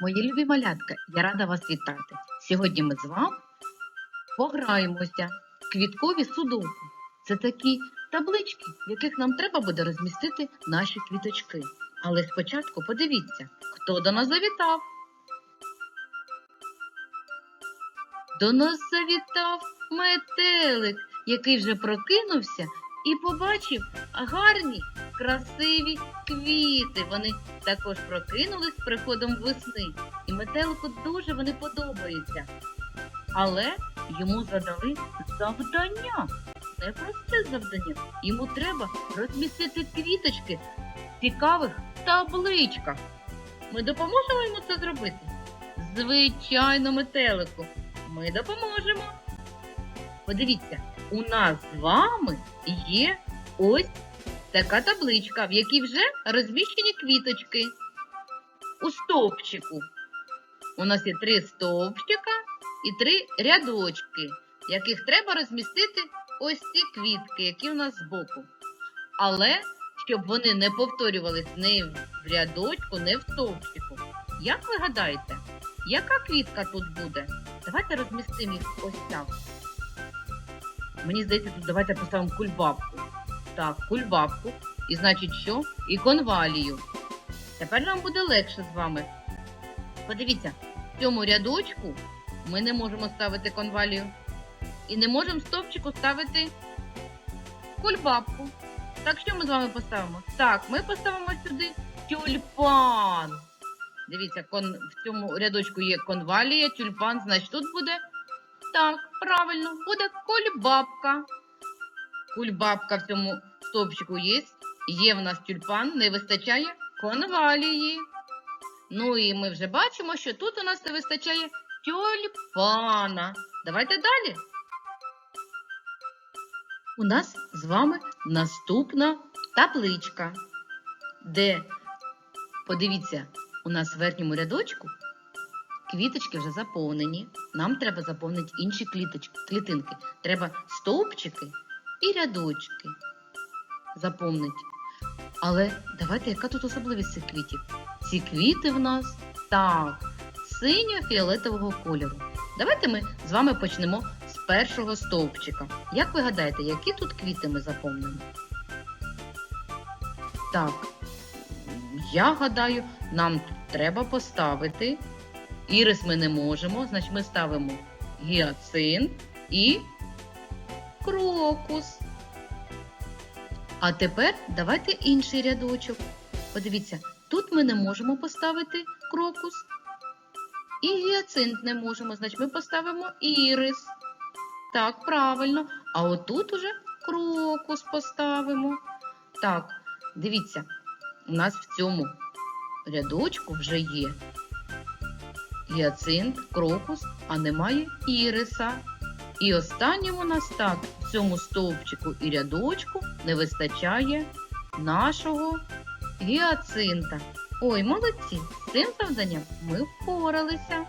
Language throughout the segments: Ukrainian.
Мої любі малятка, я рада вас вітати. Сьогодні ми з вами пограємося в квіткові судоку. Це такі таблички, в яких нам треба буде розмістити наші квіточки. Але спочатку подивіться, хто до нас завітав. До нас завітав метелик, який вже прокинувся і побачив гарні, красиві квіти. Вони також прокинулись з приходом весни, і метелику дуже вони подобаються. Але йому задали завдання. Непросте завдання. Йому треба розмістити квіточки в цікавих табличках. Ми допоможемо йому це зробити? Звичайно, метелику. Ми допоможемо. Подивіться, у нас з вами є ось така табличка, в якій вже розміщені квіточки у стовпчику. У нас є три стовпчика і три рядочки, яких треба розмістити ось ці квітки, які у нас збоку. Але щоб вони не повторювались ні в рядочку, ні в стовпчику. Як ви гадаєте, яка квітка тут буде? Давайте розмістимо їх ось так. Мені здається, тут давайте поставимо кульбабку. Так, кульбабку. І значить що? І конвалію. Тепер нам буде легше з вами. Подивіться, в цьому рядочку ми не можемо ставити конвалію. І не можемо стовпчику ставити кульбабку. Так що ми з вами поставимо? Так, ми поставимо сюди тюльпан. Дивіться, кон... в цьому рядочку є конвалія, тюльпан, значить тут буде. Так, правильно, буде кульбабка. Кульбабка в цьому стовпчику є. Є в нас тюльпан, не вистачає конвалії. Ну і ми вже бачимо, що тут у нас не вистачає тюльпана. Давайте далі. У нас з вами наступна табличка, де, подивіться, у нас в верхньому рядочку квіточки вже заповнені. Нам треба заповнити інші клітинки. Треба стовпчики і рядочки заповнити. Але давайте, яка тут особливість цих квітів? Ці квіти в нас так, синьо-фіолетового кольору. Давайте ми з вами почнемо з першого стовпчика. Як ви гадаєте, які тут квіти ми заповнимо? Так, я гадаю, нам треба поставити. Ірис ми не можемо, значить ми ставимо гіацинт і крокус. А тепер давайте інший рядочок. Подивіться, тут ми не можемо поставити крокус. І гіацинт не можемо, значить ми поставимо ірис. Так, правильно. А отут уже крокус поставимо. Так, дивіться, у нас в цьому рядочку вже є гіацинт, крокус, а немає іриса. І останнім у нас так, в цьому стовпчику і рядочку не вистачає нашого гіацинта. Ой, молодці! З цим завданням ми впоралися.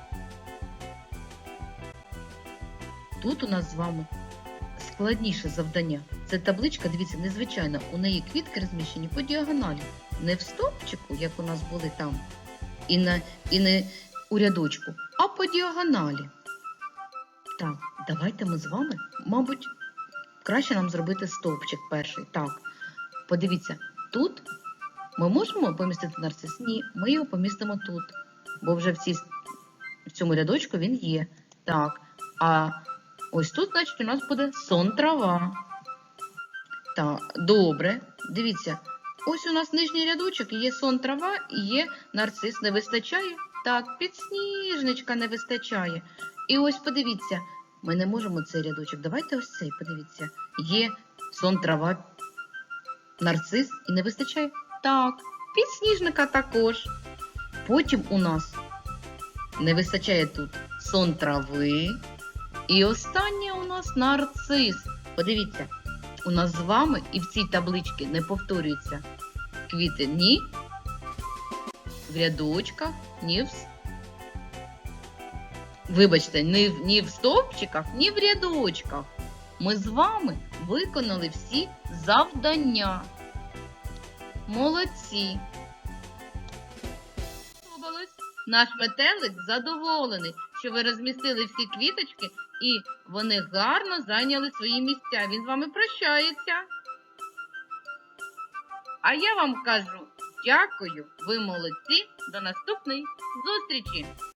Тут у нас з вами складніше завдання. Це табличка, дивіться, незвичайна. У неї квітки розміщені по діагоналі. Не в стовпчику, як у нас були там, і, на, і не у рядочку, а по діагоналі. Так, давайте ми з вами, мабуть, краще нам зробити стовпчик перший. Так, подивіться, тут ми можемо помістити нарцис? Ні, ми його помістимо тут, бо вже в, цій, в цьому рядочку він є. Так, а ось тут, значить, у нас буде сон трава. Так, добре, дивіться, ось у нас нижній рядочок, є сон трава і є нарцис, не вистачає. Так, підсніжничка не вистачає. І ось подивіться, ми не можемо цей рядочок. Давайте ось цей, подивіться. Є сон трава, нарцис і не вистачає. Так, підсніжника також. Потім у нас не вистачає тут сон трави. І останнє у нас нарцис. Подивіться, у нас з вами і в цій табличці не повторюються квіти ні в рядочках, ні в Вибачте, ні, ні в стовпчиках, ні в рядочках. Ми з вами виконали всі завдання. Молодці. Наш метелик задоволений, що ви розмістили всі квіточки і вони гарно зайняли свої місця. Він з вами прощається. А я вам кажу дякую, ви молодці. До наступної зустрічі!